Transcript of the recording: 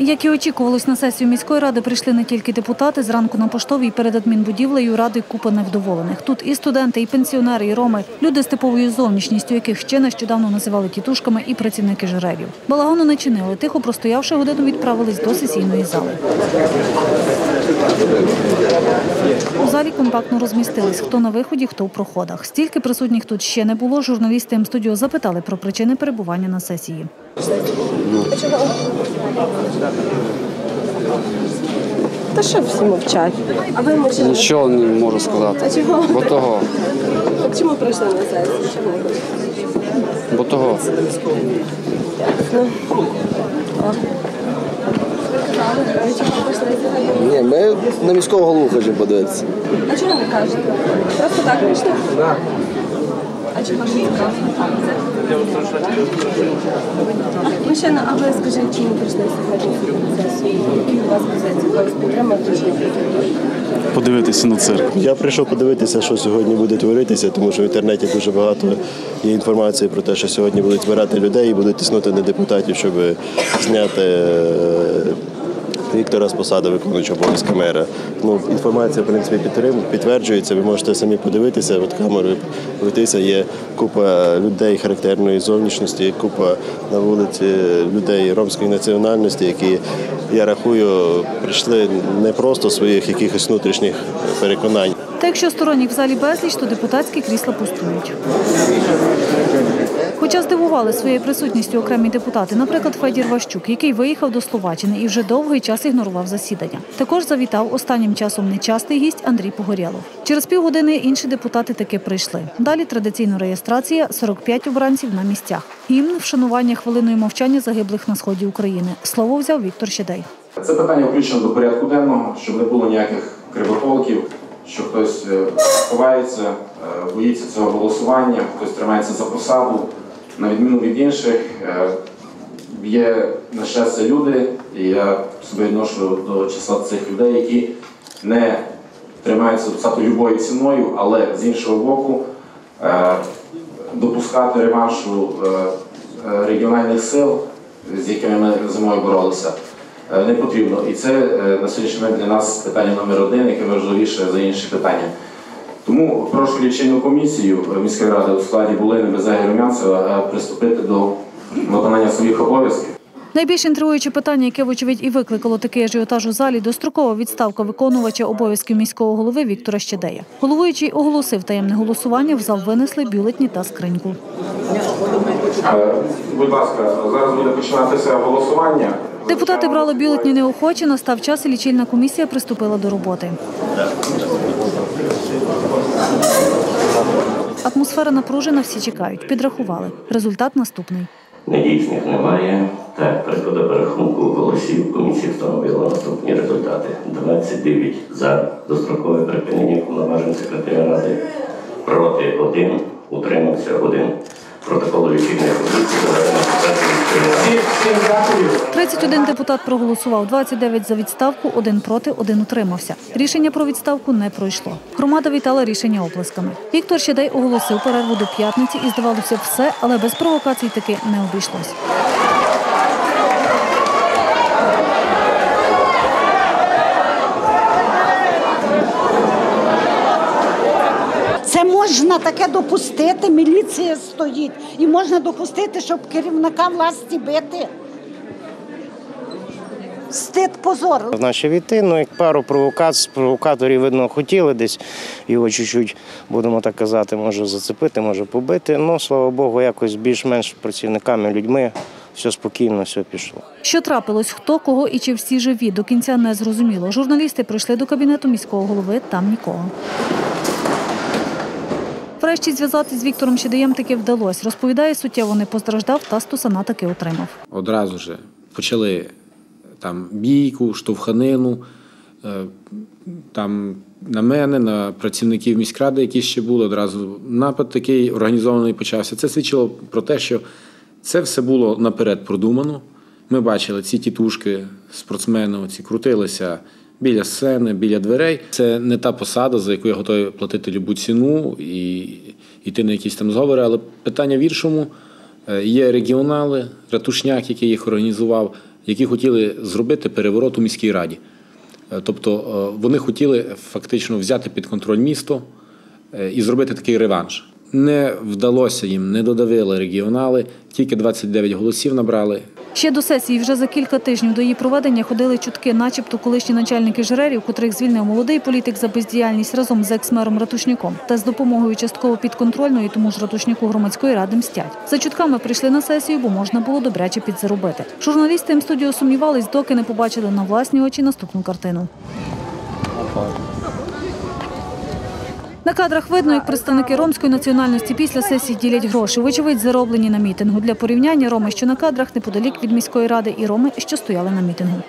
Як і очікувалось, на сесію міської ради прийшли не тільки депутати. Зранку на поштовій перед адмінбудівлею ради купа невдоволених. Тут і студенти, і пенсіонери, і роми, люди з типовою зовнішністю, яких ще нещодавно називали тітушками, і працівники жеребів. Балагану не чинили. Тихо простоявши годину, відправились до сесійної зали. У залі компактно розмістились, хто на виході, хто в проходах. Стільки присутніх тут ще не було. Журналісти М-студіо запитали про причини перебування на сесії. Та що всі мовчать? А ви мовчали? Нічого не можу сказати. А чого? Бо того, Так чому прийшли на сесію? Чому бо того. Ви сьогодні? Ні, ми на міського голову хочемо подивитися. А чого не кажете? Просто так прийшли? Так. А чого ж не а ви скажіть, чому прийшли сьогодні на? Які у вас позиції? Когось підтримати чи подивитися на цирк. Я прийшов подивитися, що сьогодні буде творитися, тому що в інтернеті дуже багато є інформації про те, що сьогодні будуть збирати людей і будуть тиснути на депутатів, щоб зняти е, Віктора з посади виконуючого обов'язки мера. Ну, інформація, в принципі, підтверджується. Ви можете самі подивитися, от камерою пройтися. Є купа людей характерної зовнішності, купа на вулиці людей ромської національності, які, я рахую, прийшли не просто своїх якихось внутрішніх переконань. Та якщо сторонніх в залі безліч, то депутатські крісла пустують. Хоча здивували своєю присутністю окремі депутати, наприклад, Федір Ващук, який виїхав до Словаччини і вже довгий час ігнорував засідання. Також завітав останнім часом нечастий гість Андрій Погорєлов. Через півгодини інші депутати таки прийшли. Далі традиційно реєстрація 45 обранців на місцях. Гімн вшанування хвилиною мовчання загиблих на сході України. Слово взяв Віктор Щедей. Це питання включено до порядку денного, щоб не було ніяких кривотолків, що хтось е, ховається, е, боїться цього голосування, хтось тримається за посаду. На відміну від інших, е, є на щастя люди, і я себе відношу до числа цих людей, які не тримаються посаду любою ціною, але з іншого боку допускати реваншу регіональних сил, з якими ми зимою боролися, не потрібно. І це е, на сьогоднішній момент для нас питання номер один, яке важливіше за інші питання. Тому прошу лічильну комісію е, міської ради у складі Булини Безеги Румянцева е, приступити до виконання своїх обов'язків. Найбільш інтригуюче питання, яке, вочевидь, і викликало такий ажіотаж у залі, дострокова відставка виконувача обов'язків міського голови Віктора Щедея. Головуючий оголосив таємне голосування, в зал винесли бюлетні та скриньку. Е, Будь ласка, зараз буде починатися голосування. Депутати брали бюлетні неохоче, настав час і лічильна комісія приступила до роботи. Атмосфера напружена, всі чекають. Підрахували. Результат наступний. Недійсних немає. Так, приклада перерахунку голосів комісія встановила наступні результати. 29 за дострокове припинення повноважень секретаря ради, проти 1, утримався 1. Протокол лічильної комісії 31 депутат проголосував, 29 за відставку, один проти, один утримався. Рішення про відставку не пройшло. Громада вітала рішення оплесками. Віктор Щедей оголосив перерву до п'ятниці і здавалося все, але без провокацій таки не обійшлось. Це можна таке допустити, міліція стоїть. І можна допустити, щоб керівника власті бити. Стид позор. Наші війти, ну як пару провокацій, провокаторів, видно, хотіли десь його чуть-чуть, будемо так казати, може зацепити, може побити. Ну, слава Богу, якось більш-менш працівниками, людьми все спокійно, все пішло. Що трапилось, хто, кого і чи всі живі, до кінця не зрозуміло. Журналісти прийшли до кабінету міського голови, там нікого. Врешті зв'язатись з Віктором Щедеєм таки вдалося. Розповідає, суттєво не постраждав та стусана таки отримав. одразу ж почали там бійку, штовханину. е, Там на мене, на працівників міськради, які ще були, одразу напад такий організований почався. Це свідчило про те, що це все було наперед продумано. Ми бачили ці тітушки, спортсмени, ці крутилися біля сцени, біля дверей. Це не та посада, за яку я готовий платити любу ціну і йти на якісь там зговори. Але питання в іншому. Е, Є регіонали, ратушняк, який їх організував, які хотіли зробити переворот у міській раді. Е, Тобто е, вони хотіли фактично взяти під контроль місто і зробити такий реванш. Не вдалося їм, не додавили регіонали, тільки 29 голосів набрали. Ще до сесії, вже за кілька тижнів до її проведення ходили чутки, начебто колишні начальники жрерів, котрих звільнив молодий політик за бездіяльність разом з екс-мером Ратушняком та з допомогою частково підконтрольної тому ж Ратушняку громадської ради мстять. За чутками прийшли на сесію, бо можна було добряче підзаробити. Журналісти м студіо сумнівались, доки не побачили на власні очі наступну картину. На кадрах видно, як представники ромської національності після сесії ділять гроші. Вочевидь, зароблені на мітингу. Для порівняння роми, що на кадрах неподалік від міської ради, і роми, що стояли на мітингу.